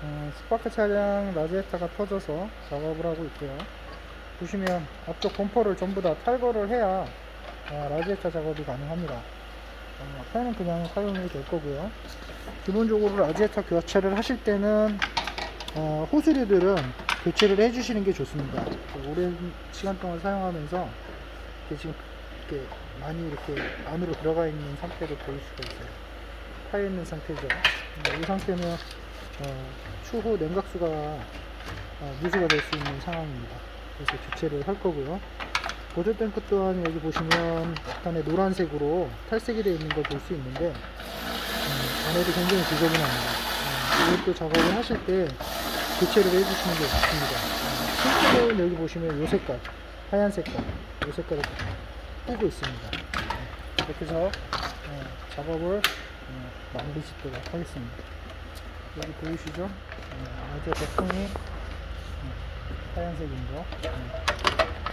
어, 스파크 차량 라지에타가 터져서 작업을 하고 있고요. 보시면 앞쪽 범퍼를 전부 다 탈거를 해야 아, 라지에타 작업이 가능합니다. 어, 펜은 그냥 사용이 될 거고요. 기본적으로 라지에타 교체를 하실 때는 어, 호수류들은 교체를 해주시는 게 좋습니다. 오랜 시간 동안 사용하면서 이렇게 지금 이렇게 많이 이렇게 안으로 들어가 있는 상태로 보일 수가 있어요. 파여 있는 상태죠. 이 상태는 어, 추후 냉각수가 어, 누수가 될 수 있는 상황입니다. 그래서 교체를 할 거고요. 보조 탱크 또한 여기 보시면 약간의 노란색으로 탈색이 되어 있는 걸 볼 수 있는데 음, 안에도 굉장히 지저분합니다. 음, 이것도 작업을 하실 때 교체를 해주시는 게 좋습니다. 음, 실제로는 여기 보시면 요 색깔, 하얀 색깔, 요 색깔을 뜨고 있습니다. 네, 이렇게 해서 어, 작업을 어, 마무리 짓도록 하겠습니다. 여기 보이시죠? 어, 아주 대풍이 음, 하얀색인 거. 음,